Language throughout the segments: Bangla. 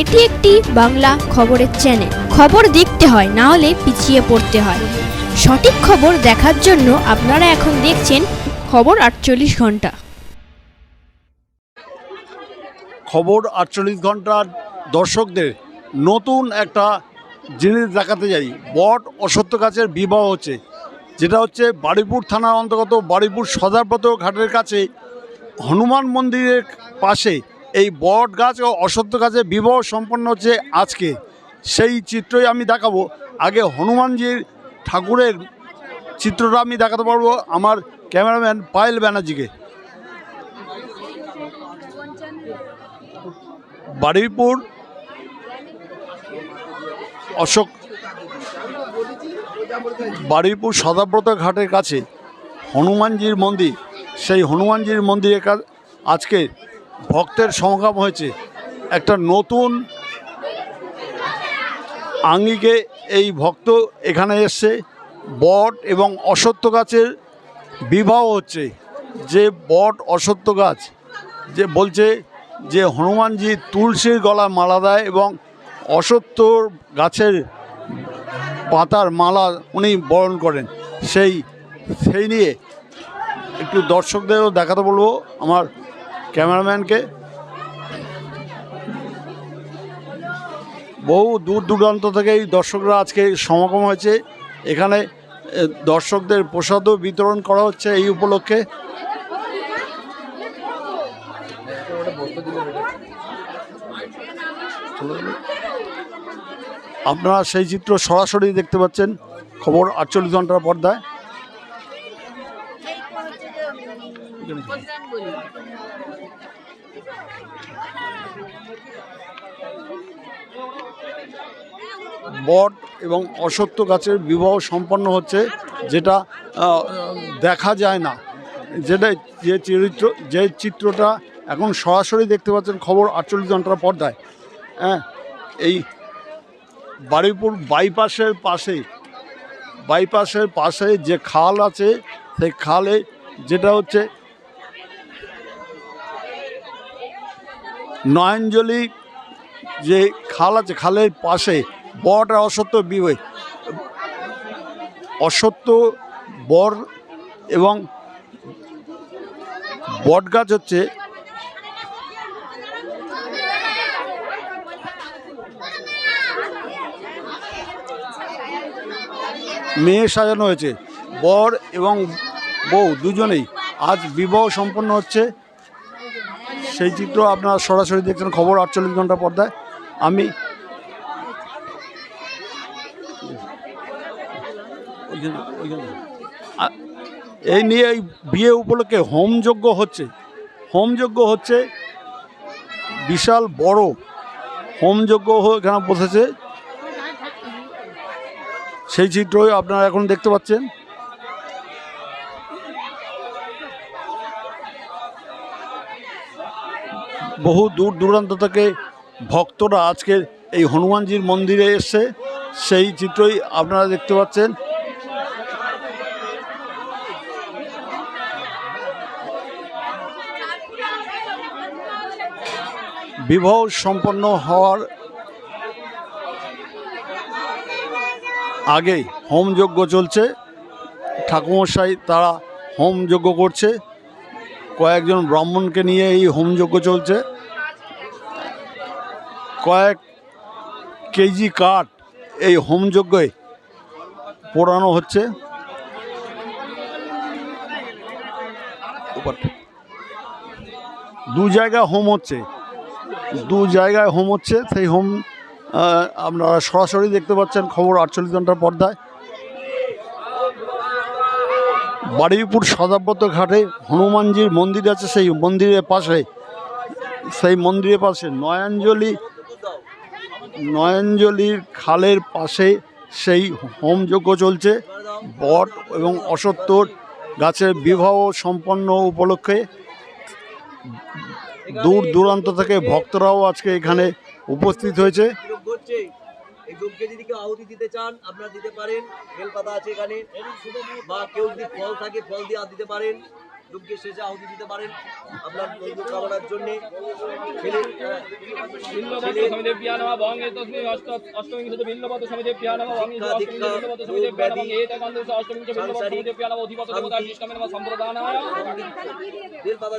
এটি একটি বাংলা খবরের চ্যানেল খবর দেখতে হয়, না হলে পিছিয়ে পড়তে হয়। সঠিক খবর দেখার জন্য আপনারা এখন দেখছেন খবর আটচল্লিশ ঘণ্টা। খবর আটচল্লিশ ঘণ্টার দর্শকদের নতুন একটা জিনিস দেখাতে যাই। বট অসত্য গাছের বিবাহ হচ্ছে, যেটা হচ্ছে বাড়িপুর থানার অন্তর্গত বাড়িপুর সদারব্রত ঘাটের কাছে হনুমান মন্দিরের পাশে এই বট গাছ ও অসত্য গাছের বিবাহ সম্পন্ন হচ্ছে আজকে। সেই চিত্রই আমি দেখাবো। আগে হনুমানজির ঠাকুরের চিত্রটা আমি দেখাতে পারব আমার ক্যামেরাম্যান পায়েল ব্যানার্জিকে। বারুইপুর অশোক বারুইপুর সদাব্রত ঘাটের কাছে হনুমানজির মন্দির। সেই হনুমানজির মন্দিরে কা- আজকে ভক্তের সমাগম হয়েছে। একটা নতুন আঙ্গিকে এই ভক্ত এখানে এসছে। বট এবং অসত্য গাছের বিবাহ হচ্ছে। যে বট অসত্য গাছ যে বলছে যে হনুমানজি তুলসীর গলা মালা দেয় এবং অসত্য গাছের পাতার মালা উনি বরণ করেন। সেই সেই নিয়ে একটু দর্শকদেরও দেখাতে বলব। আমার ক্যামেরাম্যানকে। বহু দূর দূরান্ত থেকে এই দর্শকরা আজকে সমাগম হয়েছে। এখানে দর্শকদের প্রসাদও বিতরণ করা হচ্ছে এই উপলক্ষে। আপনারা সেই চিত্র সরাসরি দেখতে পাচ্ছেন। খবর আটচল্লিশ ঘণ্টার পর্দায়। বট এবং অসত্য গাছের বিবাহ সম্পন্ন হচ্ছে, যেটা দেখা যায় না। যেটা যে চরিত্র, যে চিত্রটা এখন সরাসরি দেখতে পাচ্ছেন, খবর আটচল্লিশ ঘণ্টার পর্দায়। হ্যাঁ এই বারুইপুর বাইপাসের পাশে বাইপাসের পাশে যে খাল আছে, সেই খালে যেটা হচ্ছে নয়নজলি যে খাল আছে, খালের পাশে বট আর অসত্য বিবাহ অসত্য বর এবং বট গাছ হচ্ছে মেয়ে সাজানো হয়েছে। বর এবং বউ দুজনেই আজ বিবাহ সম্পন্ন হচ্ছে। সেই চিত্র আপনারা সরাসরি দেখছেন খবর আটচল্লিশ ঘণ্টা পর্দায়। আমি এই নিয়ে এই বিয়ে উপলক্ষে হোমযজ্ঞ হচ্ছে। হোমযজ্ঞ হচ্ছে বিশাল বড় হোমযজ্ঞ এখানে বসেছে। সেই চিত্রই আপনারা এখন দেখতে পাচ্ছেন। বহু দূর দূরান্ত থেকে ভক্তরা আজকের এই হনুমানজির মন্দিরে এসছে। সেই চিত্রই আপনারা দেখতে পাচ্ছেন। বিবাহ সম্পন্ন হওয়ার আগে হোমযজ্ঞ চলছে। ঠাকুমশাই তারা হোমযজ্ঞ করছে। কয়েকজন ব্রাহ্মণকে নিয়ে এই হোমযজ্ঞ চলছে। কয়েক কেজি কাঠ এই হোমযজ্ঞে পোড়ানো হচ্ছে। দু জায়গায় হোম হচ্ছে। দু জায়গায় হোম হচ্ছে, সেই হোম আপনারা সরাসরি দেখতে পাচ্ছেন খবর আটচল্লিশ ঘণ্টার পর্দায়। বারুইপুর সদাব্রত ঘাটে হনুমানজির মন্দির আছে, সেই মন্দিরের পাশে, সেই মন্দিরের পাশে নয়ঞ্জলি, নয়ঞ্জলির খালের পাশে সেই হোমযজ্ঞ চলছে, বট এবং অসত্তর গাছের বিবাহ সম্পন্ন উপলক্ষে দূর দূরান্ত থেকে ভক্তরাও আজকে এখানে উপস্থিত হয়েছে। এই যজ্ঞে যদি কেউ আহুতি দিতে চান আপনারা দিতে পারেন বেলপাতা আছে এখানে বা কেউ যদি ফল থাকে, ফল দিয়ে দিতে পারেন। যজ্ঞের শেষে আহুতি দিতে পারেন। আপনার মঙ্গল কামনার জন্য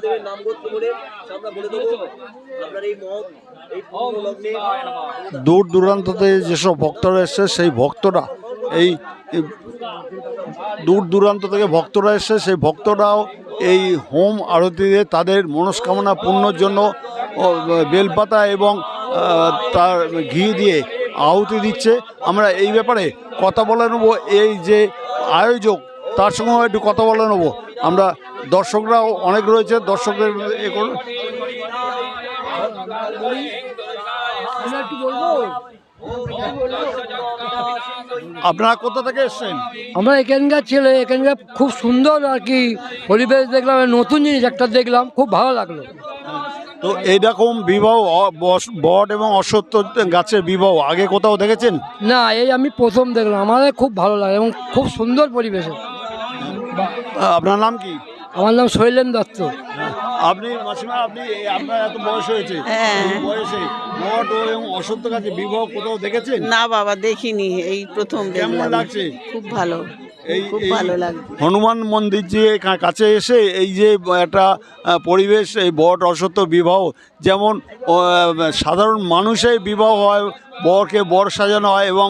দেবের নাম গোত্র বলে আমরা বলে দেবো। আপনার এই দূর দূরান্ততে যেসব ভক্তরা এসছে সেই ভক্তরা এই এই দূর দূরান্ত থেকে ভক্তরা এসছে সেই ভক্তরাও এই হোম আরতিতে তাদের মনস্কামনা পূর্ণর জন্য বেলপাতা এবং তার ঘি দিয়ে আহুতি দিচ্ছে। আমরা এই ব্যাপারে কথা বলে নেব। এই যে আয়োজক, তার সঙ্গেও একটু কথা বলে নেব। আমরা দর্শকরাও অনেক রয়েছে। দর্শকদের এ করুন। আপনারা কোথা থেকে এসছেন? আমরা এখানকার ছেলে এখানকার খুব সুন্দর আর কি পরিবেশ দেখলাম নতুন জিনিস একটা দেখলাম খুব ভালো লাগল। তো এইরকম বিবাহ বট এবং অসত্য গাছের বিবাহ আগে কোথাও দেখেছেন? না এই আমি প্রথম দেখলাম আমাদের খুব ভালো লাগে এবং খুব সুন্দর পরিবেশ। আপনার নাম কি? আমার নাম শৈলেন দত্ত। আপনি মাসিমা আপনি আপনার এত বয়স হয়েছে। হ্যাঁ। বয়সে বট এবং অসত্য গাছের বিবাহ কোথাও দেখেছেন? না বাবা দেখিনি। এই প্রথম কেমন লাগছে? খুব ভালো। এই খুব ভালো লাগছে। হনুমান মন্দির যে কা- কাছে এসে এই যে একটা পরিবেশ এই বট অসত্য বিবাহ যেমন সাধারণ মানুষের বিবাহ হয় বরকে বর সাজানো হয় এবং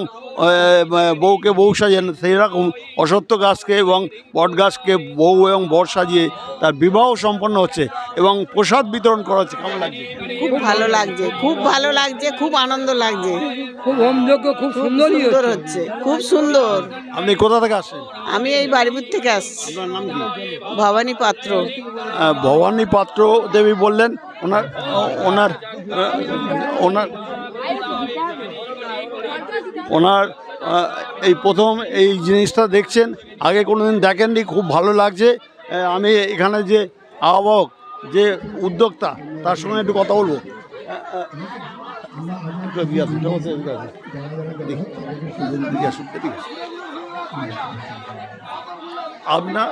বউকে বউ সাজানো সেই রকম অসত্য গাছকে এবং বট গাছকে বউ এবং বর সাজিয়ে তার বিবাহ সম্পন্ন হচ্ছে এবং প্রসাদ বিতরণ করা হচ্ছে। কেমন লাগছে? খুব ভালো লাগছে খুব ভালো লাগছে খুব আনন্দ লাগছে। খুব হোমযোগ্য খুব সুন্দর হচ্ছে। খুব সুন্দর। আপনি কোথা থেকে আসছেন? আমি এই বাড়িপুর থেকে আসছি। ভবানী পাত্র। ভবানী পাত্র দেবী বললেন ওনার ওনার ওনার ওনার এই প্রথম এই জিনিসটা দেখছেন, আগে কোনোদিন দেখেননি, খুব ভালো লাগছে। আমি এখানে যে আহ্বায়ক, যে উদ্যোক্তা, তার সঙ্গে একটু কথা বলব। আপনার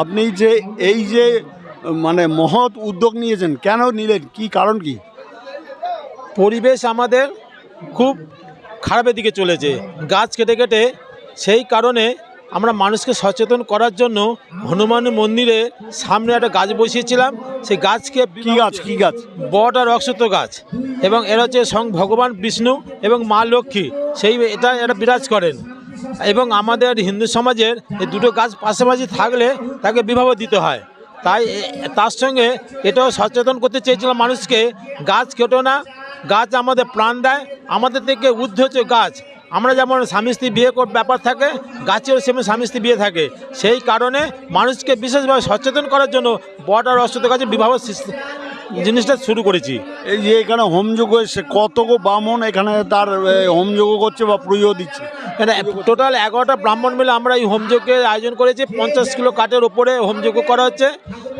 আপনি যে এই যে মানে মহৎ উদ্যোগ নিয়েছেন, কেন নিলেন? কি কারণ কি? পরিবেশ আমাদের খুব খারাপের দিকে চলেছে। গাছ কেটে কেটে সেই কারণে আমরা মানুষকে সচেতন করার জন্য হনুমান মন্দিরে সামনে একটা গাছ বসিয়েছিলাম। সেই গাছকে কি গাছ? কি গাছ? বট আর অক্ষত গাছ। এবং এরা হচ্ছে স্বয়ং ভগবান বিষ্ণু এবং মা লক্ষ্মী। সেই এটা এরা বিরাজ করেন। এবং আমাদের হিন্দু সমাজের এই দুটো গাছ পাশাপাশি থাকলে তাকে বিবাহ দিতে হয়। তাই তার সঙ্গে এটাও সচেতন করতে চেয়েছিলাম মানুষকে গাছ কেটো না গাছ আমাদের প্রাণ দেয়, আমাদের থেকে ঊর্ধ্ব হচ্ছে গাছ। আমরা যেমন স্বামী স্ত্রী বিয়ে ব্যাপার থাকে, গাছেও সেমন স্বামী স্ত্রী বিয়ে থাকে। সেই কারণে মানুষকে বিশেষভাবে সচেতন করার জন্য বট আর অশ্বত গাছের বিবাহ জিনিসটা শুরু করেছি। এই যে এখানে হোমযোগ এসে কত গো ব্রাহ্মণ এখানে তার হোমযোগ করছে বা পুজো দিচ্ছে? মানে টোটাল এগারোটা ব্রাহ্মণ মিলে আমরা এই হোমযজ্ঞের আয়োজন করেছি। পঞ্চাশ কিলো কাঠের ওপরে হোমযজ্ঞ করা হচ্ছে।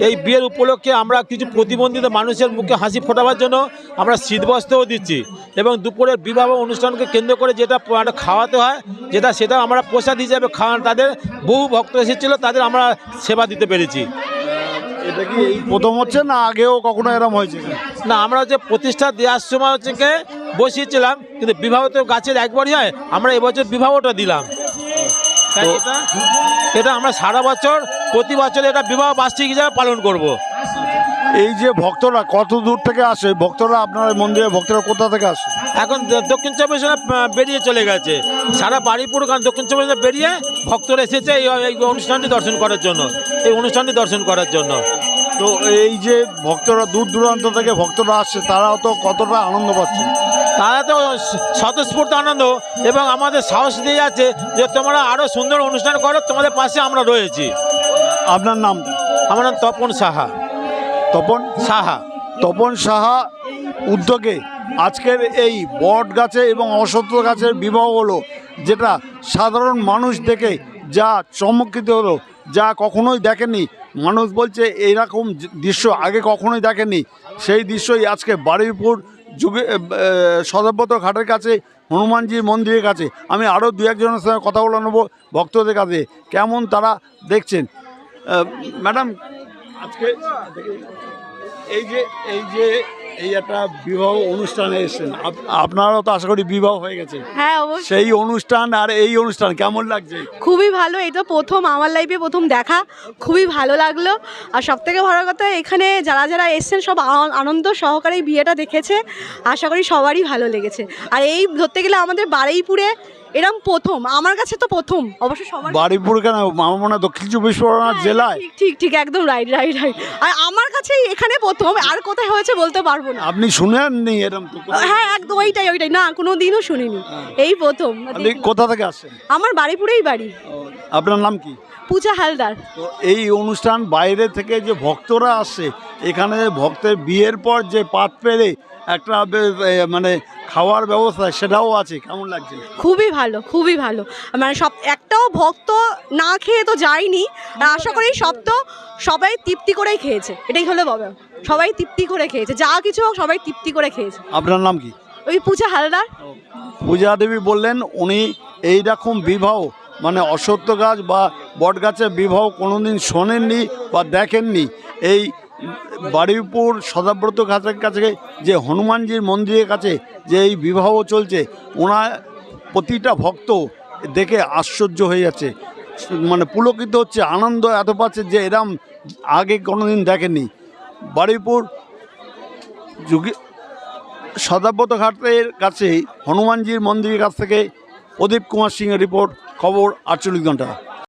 এই বিয়ের উপলক্ষে আমরা কিছু প্রতিবন্ধিত মানুষের মুখে হাসি ফোটাবার জন্য আমরা শীতবস্ত্রও দিচ্ছি এবং দুপুরের বিবাহ অনুষ্ঠানকে কেন্দ্র করে যেটা খাওয়াতে হয় যেটা সেটা আমরা প্রসাদ হিসাবে খাওয়ান। তাদের বহু ভক্ত এসেছিল তাদের আমরা সেবা দিতে পেরেছি। এটা কি এই প্রথম হচ্ছে না আগেও কখনো এরম হয়েছে? না আমরা হচ্ছে প্রতিষ্ঠা দেওয়ার সময় হচ্ছে বসিয়েছিলাম কিন্তু বিবাহ তো গাছের একবারই হয় আমরা এবছর বিবাহটা দিলাম। এটা? আমরা সারা বছর প্রতি বছর এটা বিবাহ বার্ষিক হিসাবে পালন করব। এই যে ভক্তরা কত দূর থেকে আসে? ভক্তরা আপনার মন্দিরে ভক্তরা কোথা থেকে আসে? এখন দক্ষিণ চব্বিশ বেরিয়ে চলে গেছে। সারা বাড়িপুর গান দক্ষিণ চব্বিশ বেরিয়ে ভক্তরা এসেছে এই অনুষ্ঠানটি দর্শন করার জন্য। এই অনুষ্ঠানটি দর্শন করার জন্য। তো এই যে ভক্তরা দূর দূরান্ত থেকে ভক্তরা আসছে তারাও তো কতটা আনন্দ পাচ্ছে। তারা তো স্বতঃস্ফূর্ত আনন্দ এবং আমাদের সাহস দিয়ে যাচ্ছে যে তোমরা আরও সুন্দর অনুষ্ঠান করো তোমাদের পাশে আমরা রয়েছি। আপনার নাম? আমার নাম তপন সাহা। তপন? সাহা। তপন সাহা উদ্যোগে আজকের এই বট গাছে এবং অসত্য গাছের বিবাহ হলো যেটা সাধারণ মানুষ দেখে যা চমৎকৃত হলো যা কখনোই দেখেনি মানুষ বলছে এইরকম দৃশ্য আগে কখনোই দেখেনি সেই দৃশ্যই আজকে বারুইপুর যুগে সদব্রত ঘাটের কাছে, হনুমানজির মন্দিরের কাছে। আমি আরও দু একজনের সঙ্গে কথা বলে নেব ভক্তদের কাছে। কেমন তারা দেখছেন? ম্যাডাম, আজকে এই যে এই যে এই একটা বিবাহ অনুষ্ঠানে এসেছেন। আপ- আপনারাও তো আশা করি বিবাহ হয়ে গেছে। হ্যাঁ অবশ্যই। সেই অনুষ্ঠান আর এই অনুষ্ঠান কেমন লাগছে? খুবই ভালো এটা প্রথম আমার লাইফে প্রথম দেখা। খুবই ভালো লাগল। আর সব থেকে ভালো কথা এখানে যারা যারা এসছেন সব আনন্দ সহকারে বিয়েটা দেখেছে। আশা করি সবারই ভালো লেগেছে। আর এই ধরতে গেলে আমাদের বারুইপুরে এরম প্রথম আমার কাছে তো প্রথম। অবশ্য সবার বাড়িপুর কেন? আমার মনে হয় দক্ষিণ চব্বিশ পরগনার হ্যাঁ, জেলায়। ঠিক ঠিক ঠিক একদম রাইট রাইট রাইট আর আমার কাছে এখানে প্রথম আর কোথায় হয়েছে বলতে পারব না। আপনি শুনেননি এরকম তো হ্যাঁ একদম ওইটাই ওইটাই। না কোনো দিনও শুনিনি এই প্রথম আপনি কোথা থেকে আসছেন? আমার বাড়িপুরেই বাড়ি। আপনার নাম কি? পূজা হালদার। তো এই অনুষ্ঠান বাইরে থেকে যে ভক্তরা আসে এখানে ভক্তের বিয়ের পর যে পাত পেরে একটা মানে খাওয়ার ব্যবস্থা সেটাও আছে কেমন লাগছে? খুবই ভালো খুবই ভালো। মানে সব একটাও ভক্ত না খেয়ে তো যায়নি। আর আশা করি সব তো সবাই তৃপ্তি করেই খেয়েছে। এটাই হলো বাবা সবাই তৃপ্তি করে খেয়েছে। যা কিছু হোক সবাই তৃপ্তি করে খেয়েছে। আপনার নাম কি? ওই পূজা হালদার। পূজা দেবী বললেন উনি এই রকম বিবাহ মানে অসত্য গাছ বা বট গাছের বিবাহ কোনোদিন শোনেননি বা দেখেননি। এই বারুইপুর সদাব্রত ঘাটের কাছে যে হনুমানজির মন্দিরের কাছে যে এই বিবাহ চলছে, ওনার প্রতিটা ভক্ত দেখে আশ্চর্য হয়ে যাচ্ছে। মানে পুলকিত হচ্ছে, আনন্দ এত পাচ্ছে যে এরম আগে কোনোদিন দেখেনি বারুইপুর যুগে সদাব্রত ঘাটের কাছে হনুমানজির মন্দিরের কাছ থেকে প্রদীপ কুমার সিংয়ের রিপোর্ট, খবর আটচল্লিশ ঘণ্টা।